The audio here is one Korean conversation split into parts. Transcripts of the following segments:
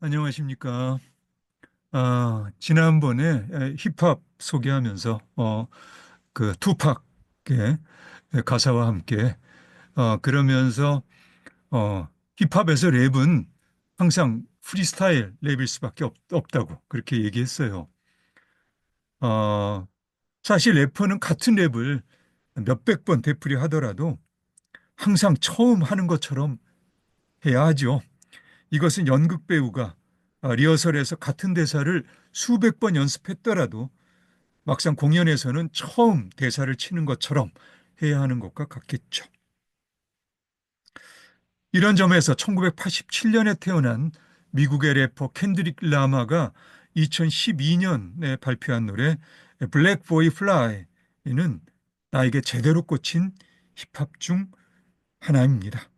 안녕하십니까. 아, 지난번에 에, 힙합 소개하면서 어, 그 투팍의 가사와 함께 어, 그러면서 어, 힙합에서 랩은 항상 프리스타일 랩일 수밖에 없, 없다고 그렇게 얘기했어요. 어, 사실 래퍼는 같은 랩을 몇백 번 되풀이 하더라도 항상 처음 하는 것처럼 해야 하죠. 이것은 연극 배우가 아, 리허설에서 같은 대사를 수백 번 연습했더라도 막상 공연에서는 처음 대사를 치는 것처럼 해야 하는 것과 같겠죠. 이런 점에서 1987년에 태어난 미국의 래퍼 캔드릭 라마가 2012년에 발표한 노래 블랙 보이 플라이는 나에게 제대로 꽂힌 힙합 중 하나입니다.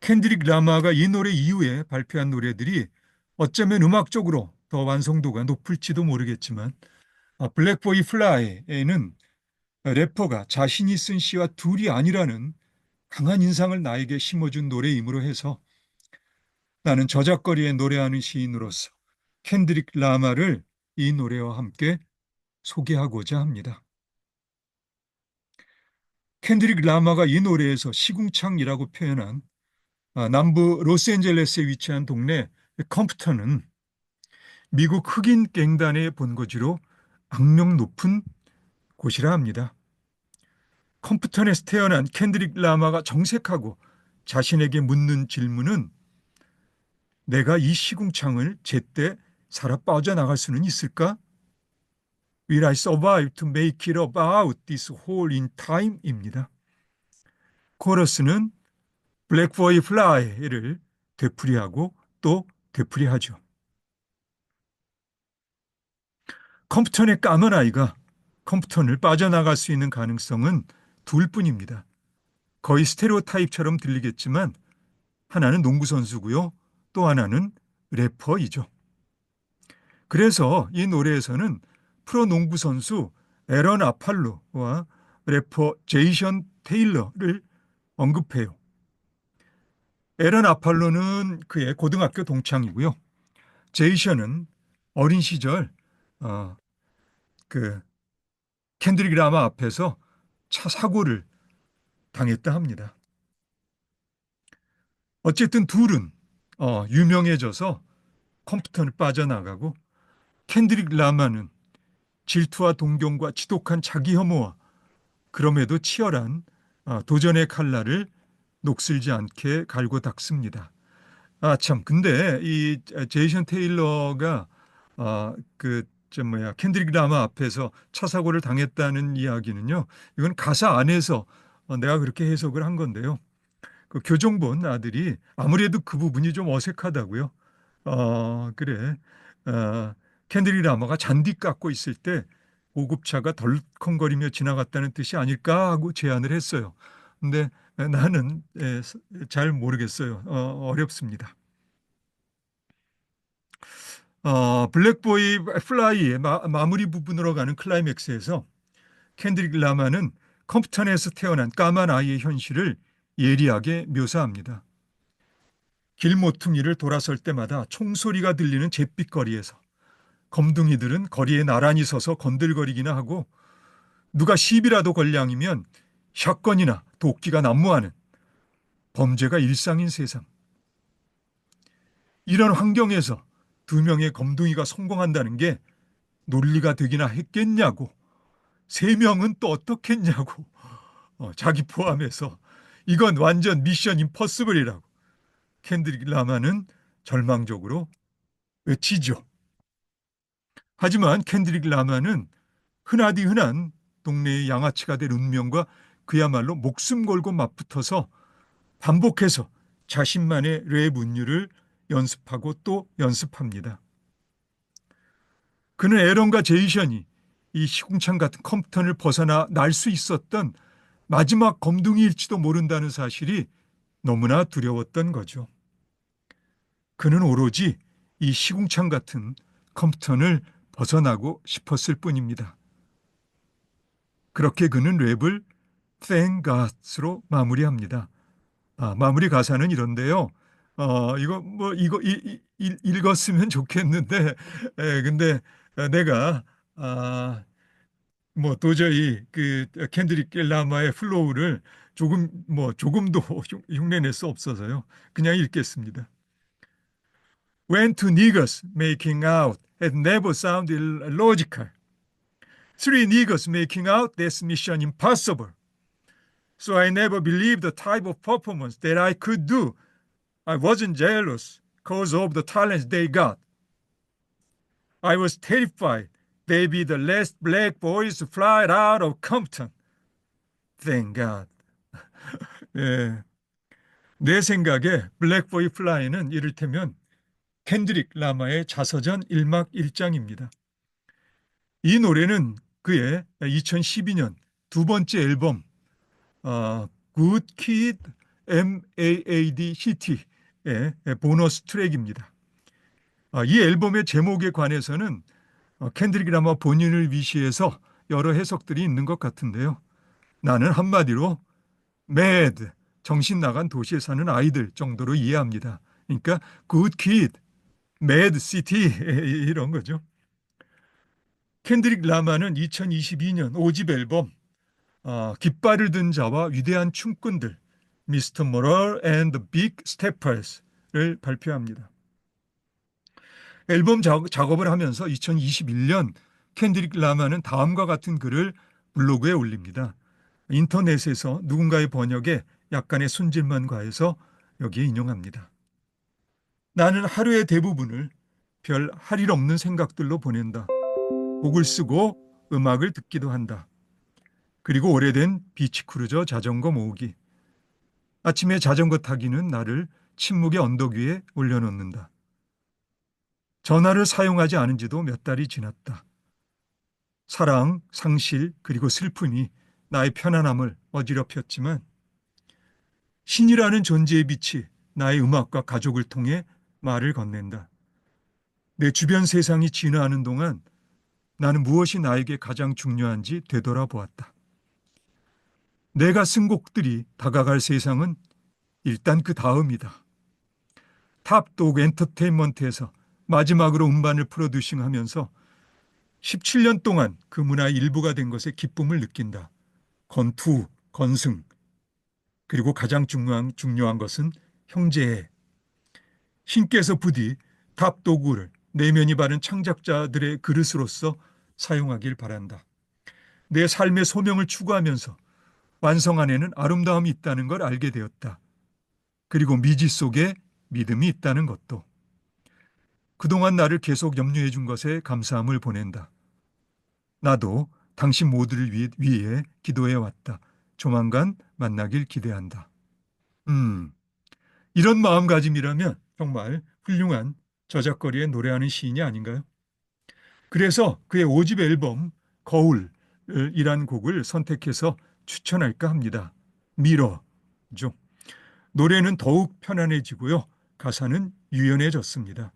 캔드릭 라마가 이 노래 이후에 발표한 노래들이 어쩌면 음악적으로 더 완성도가 높을지도 모르겠지만 블랙보이 플라이에는 래퍼가 자신이 쓴 시와 둘이 아니라는 강한 인상을 나에게 심어준 노래이므로 해서 나는 저작거리에 노래하는 시인으로서 캔드릭 라마를 이 노래와 함께 소개하고자 합니다. 캔드릭 라마가 이 노래에서 시궁창이라고 표현한 아, 남부 로스앤젤레스에 위치한 동네 컴프턴은 미국 흑인 갱단의 본거지로 악명 높은 곳이라 합니다. 컴프턴에서 태어난 캔드릭 라마가 정색하고 자신에게 묻는 질문은 내가 이 시궁창을 제때 살아 빠져나갈 수는 있을까? Will I survive to make it about this hole in time입니다. 코러스는 블랙보이 플라이를 되풀이하고 또 되풀이하죠. 컴퓨턴의 까만 아이가 컴퓨턴을 빠져나갈 수 있는 가능성은 둘 뿐입니다. 거의 스테레오 타입처럼 들리겠지만 하나는 농구 선수고요. 또 하나는 래퍼이죠. 그래서 이 노래에서는 프로 농구 선수 에런 아팔로와 래퍼 제이션 테일러를 언급해요. 에런 아팔로는 그의 고등학교 동창이고요. 제이션은 어린 시절 어, 그 캔드릭 라마 앞에서 차 사고를 당했다 합니다. 어쨌든 둘은 어, 유명해져서 컴퓨터를 빠져나가고 캔드릭 라마는 질투와 동경과 지독한 자기 혐오와 그럼에도 치열한 어, 도전의 칼날을 녹슬지 않게 갈고 닦습니다. 아, 참. 근데 이 제이션 테일러가 아, 그저 뭐야 캔드릭 라마 앞에서 차 사고를 당했다는 이야기는요. 이건 가사 안에서 어, 내가 그렇게 해석을 한 건데요. 그 교정본 아들이 아무래도 그 부분이 좀 어색하다고요. 어, 그래. 어, 캔드릭 라마가 잔디 깎고 있을 때 고급차가 덜컹거리며 지나갔다는 뜻이 아닐까 하고 제안을 했어요. 근데 나는 예, 잘 모르겠어요. 어, 렵습니다 어, 블랙보이 플라이의 마, 무리 부분으로 가는 클라이맥스에서 캔드릭 라마는 컴퓨터에서 태어난 까만 아이의 현실을 예리하게 묘사합니다. 길 모퉁이를 돌아설 때마다 총소리가 들리는 잿빛거리에서 검둥이들은 거리에 나란히 서서 건들거리기나 하고 누가 시비라도 걸량이면 샷건이나 도끼가 난무하는 범죄가 일상인 세상. 이런 환경에서 두 명의 검둥이가 성공한다는 게 논리가 되기나 했겠냐고, 세 명은 또 어떻겠냐고, 어, 자기 포함해서 이건 완전 미션 임퍼스블이라고 캔드릭 라마는 절망적으로 외치죠. 하지만 캔드릭 라마는 흔하디 흔한 동네의 양아치가 될 운명과 그야말로 목숨 걸고 맞붙어서 반복해서 자신만의 랩 운율을 연습하고 또 연습합니다. 그는 에런과 제이션이 이 시궁창 같은 컴퓨터를 벗어나 날 수 있었던 마지막 검둥이일지도 모른다는 사실이 너무나 두려웠던 거죠. 그는 오로지 이 시궁창 같은 컴퓨터를 벗어나고 싶었을 뿐입니다. 그렇게 그는 랩을 Thank God으로 마무리합니다. 아, 마무리 가사는 이런데요. 어, 이거 뭐 이거 이, 이- 이- 읽었으면 좋겠는데, 에, 근데 내가 아, 뭐 도저히 그 캔드릭 라마의 플로우를 조금 뭐 조금도 흉- 흉내낼 수 없어서요. 그냥 읽겠습니다. When two niggas making out had never sounded logical. Three niggas making out, that's mission impossible. So I never believed the type of performance that I could do. I wasn't jealous because of the talents they got. I was terrified they be the last black boys to fly out of Compton. Thank God. 예. 내 생각에 블랙보이 플라이는 이를테면 캔드릭 라마의 자서전 1막 1장입니다. 이 노래는 그의 2012년 두 번째 앨범 Kid M.A.A.D. City의 보너스 트랙입니다. 아, 이 앨범의 제목에 관해서는 어, 캔드릭 라마 본인을 위시해서 여러 해석들이 있는 것 같은데요. 나는 한마디로 mad, 정신 나간 도시에 사는 아이들 정도로 이해합니다. 그러니까 good kid, mad city 이런 거죠. 캔드릭 라마는 2022년 5집 앨범 어, 깃발을 든 자와 위대한 춤꾼들 미스터 모럴 앤 더 빅 스테퍼스를 발표합니다. 앨범 작- 작업을 하면서 2021년 캔드릭 라마는 다음과 같은 글을 블로그에 올립니다. 인터넷에서 누군가의 번역에 약간의 손질만 가해서 여기에 인용합니다. 나는 하루의 대부분을 별 할 일 없는 생각들로 보낸다. 곡을 쓰고 음악을 듣기도 한다. 그리고 오래된 비치 크루저 자전거 모으기. 아침에 자전거 타기는 나를 침묵의 언덕 위에 올려놓는다. 전화를 사용하지 않은 지도 몇 달이 지났다. 사랑, 상실, 그리고 슬픔이 나의 편안함을 어지럽혔지만 신이라는 존재의 빛이 나의 음악과 가족을 통해 말을 건넨다. 내 주변 세상이 진화하는 동안 나는 무엇이 나에게 가장 중요한지 되돌아보았다. 내가 쓴 곡들이 다가갈 세상은 일단 그 다음이다. 탑독 엔터테인먼트에서 마지막으로 음반을 프로듀싱 하면서 17년 동안 그 문화의 일부가 된 것에 기쁨을 느낀다. 건투, 건승, 그리고 가장 중요한, 중요한 것은 형제애. 신께서 부디 탑도구를 내면이 바른 창작자들의 그릇으로서 사용하길 바란다. 내 삶의 소명을 추구하면서 완성 안에는 아름다움이 있다는 걸 알게 되었다. 그리고 미지 속에 믿음이 있다는 것도. 그동안 나를 계속 염려해 준 것에 감사함을 보낸다. 나도 당신 모두를 위해, 위해 기도해 왔다. 조만간 만나길 기대한다. 음, 이런 마음가짐이라면 정말 훌륭한 저작거리에 노래하는 시인이 아닌가요? 그래서 그의 5집 앨범 거울이란 곡을 선택해서 추천할까 합니다. 미러죠. 노래는 더욱 편안해지고요. 가사는 유연해졌습니다.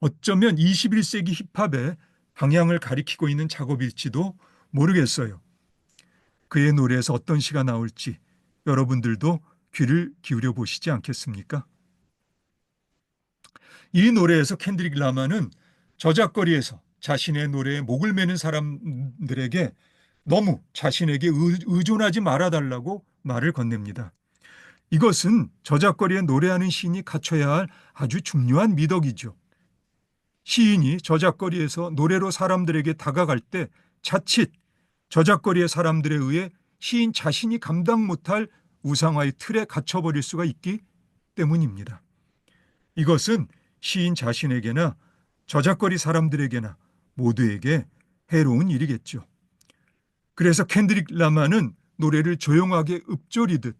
어쩌면 21세기 힙합의 방향을 가리키고 있는 작업일지도 모르겠어요. 그의 노래에서 어떤 시가 나올지 여러분들도 귀를 기울여 보시지 않겠습니까? 이 노래에서 캔드릭 라마는 저작거리에서 자신의 노래에 목을 매는 사람들에게 너무 자신에게 의- 의존하지 말아달라고 말을 건넵니다. 이것은 저작거리에 노래하는 시인이 갖춰야 할 아주 중요한 미덕이죠. 시인이 저작거리에서 노래로 사람들에게 다가갈 때 자칫 저작거리의 사람들에 의해 시인 자신이 감당 못할 우상화의 틀에 갇혀버릴 수가 있기 때문입니다. 이것은 시인 자신에게나 저작거리 사람들에게나 모두에게 해로운 일이겠죠. 그래서 캔드릭 라마는 노래를 조용하게 읊조리듯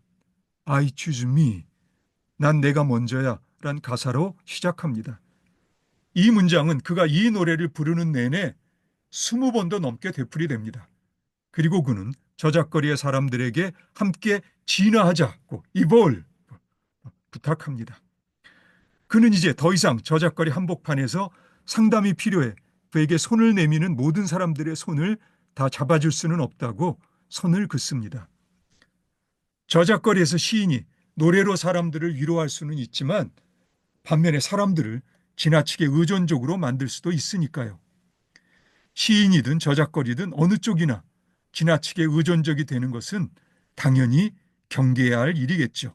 I choose me, 난 내가 먼저야 란 가사로 시작합니다. 이 문장은 그가 이 노래를 부르는 내내 20번도 넘게 되풀이됩니다. 그리고 그는 저작거리의 사람들에게 함께 진화하자고 이볼 부탁합니다. 그는 이제 더 이상 저작거리 한복판에서 상담이 필요해 그에게 손을 내미는 모든 사람들의 손을 다 잡아줄 수는 없다고 선을 긋습니다. 저작거리에서 시인이 노래로 사람들을 위로할 수는 있지만 반면에 사람들을 지나치게 의존적으로 만들 수도 있으니까요. 시인이든 저작거리든 어느 쪽이나 지나치게 의존적이 되는 것은 당연히 경계해야 할 일이겠죠.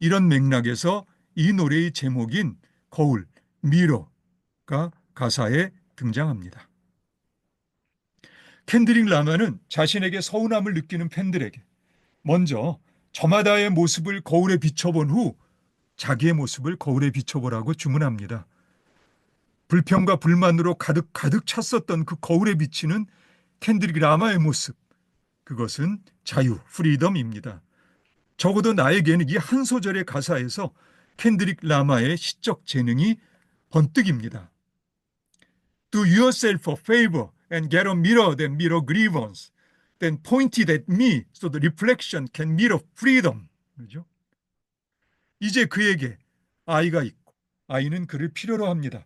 이런 맥락에서 이 노래의 제목인 거울, 미러가 가사에 등장합니다. 캔드릭 라마는 자신에게 서운함을 느끼는 팬들에게 먼저 저마다의 모습을 거울에 비춰본 후 자기의 모습을 거울에 비춰보라고 주문합니다. 불평과 불만으로 가득 가득 찼었던 그 거울에 비치는 캔드릭 라마의 모습. 그것은 자유, 프리덤입니다. 적어도 나에게는 이 한 소절의 가사에서 캔드릭 라마의 시적 재능이 번뜩입니다. Do yourself a favor and get a mirror that mirror grievance. Then point it at me so the reflection can mirror freedom. 그죠? 이제 그에게 아이가 있고 아이는 그를 필요로 합니다.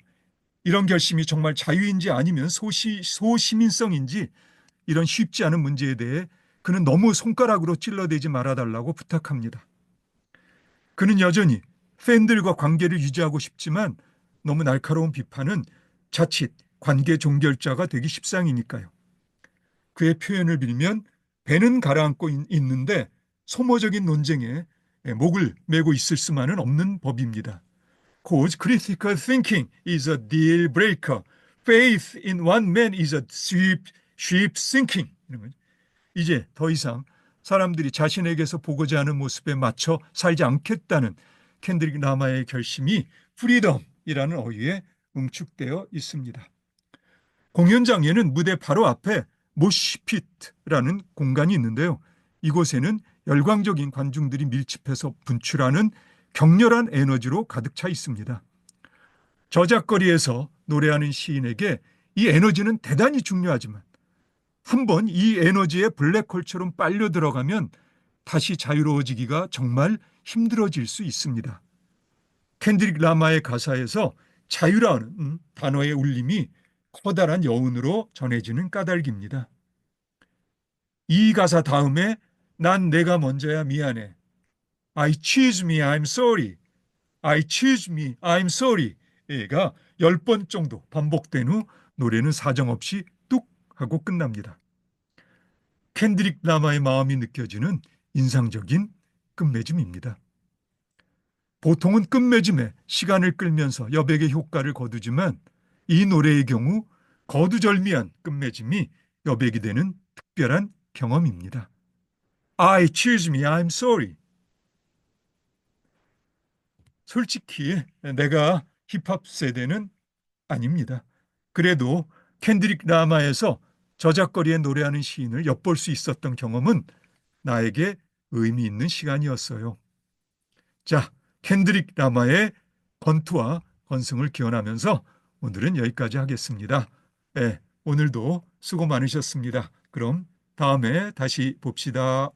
이런 결심이 정말 자유인지 아니면 소시, 소시민성인지 이런 쉽지 않은 문제에 대해 그는 너무 손가락으로 찔러대지 말아달라고 부탁합니다. 그는 여전히 팬들과 관계를 유지하고 싶지만 너무 날카로운 비판은 자칫 관계 종결자가 되기 십상이니까요. 그의 표현을 빌면 배는 가라앉고 있는데 소모적인 논쟁에 목을 메고 있을 수만은 없는 법입니다. Cause critical thinking is a deal breaker. Faith in one man is a sheep, sheep sinking. 이제 더 이상 사람들이 자신에게서 보고자 하는 모습에 맞춰 살지 않겠다는 캔드릭 라마의 결심이 프리덤이라는 어휘에 응축되어 있습니다. 공연장에는 무대 바로 앞에 모시피트라는 공간이 있는데요. 이곳에는 열광적인 관중들이 밀집해서 분출하는 격렬한 에너지로 가득 차 있습니다. 저작거리에서 노래하는 시인에게 이 에너지는 대단히 중요하지만 한 번 이 에너지에 블랙홀처럼 빨려 들어가면 다시 자유로워지기가 정말 힘들어질 수 있습니다. 캔드릭 라마의 가사에서 자유라는 단어의 울림이 커다란 여운으로 전해지는 까닭입니다. 이 가사 다음에 난 내가 먼저야 미안해. I choose me, I'm sorry. I choose me, I'm sorry.가 10번 정도 반복된 후 노래는 사정없이 뚝 하고 끝납니다. 캔드릭 라마의 마음이 느껴지는 인상적인 끝맺음입니다. 보통은 끝맺음에 시간을 끌면서 여백의 효과를 거두지만 이 노래의 경우 거두절미한 끝맺음이 여백이 되는 특별한 경험입니다. I choose me, I'm sorry. 솔직히 내가 힙합 세대는 아닙니다. 그래도 캔드릭 라마에서 저작거리에 노래하는 시인을 엿볼 수 있었던 경험은 나에게 의미 있는 시간이었어요. 자, 캔드릭 라마의 건투와 건승을 기원하면서 오늘은 여기까지 하겠습니다. 네, 오늘도 수고 많으셨습니다. 그럼 다음에 다시 봅시다.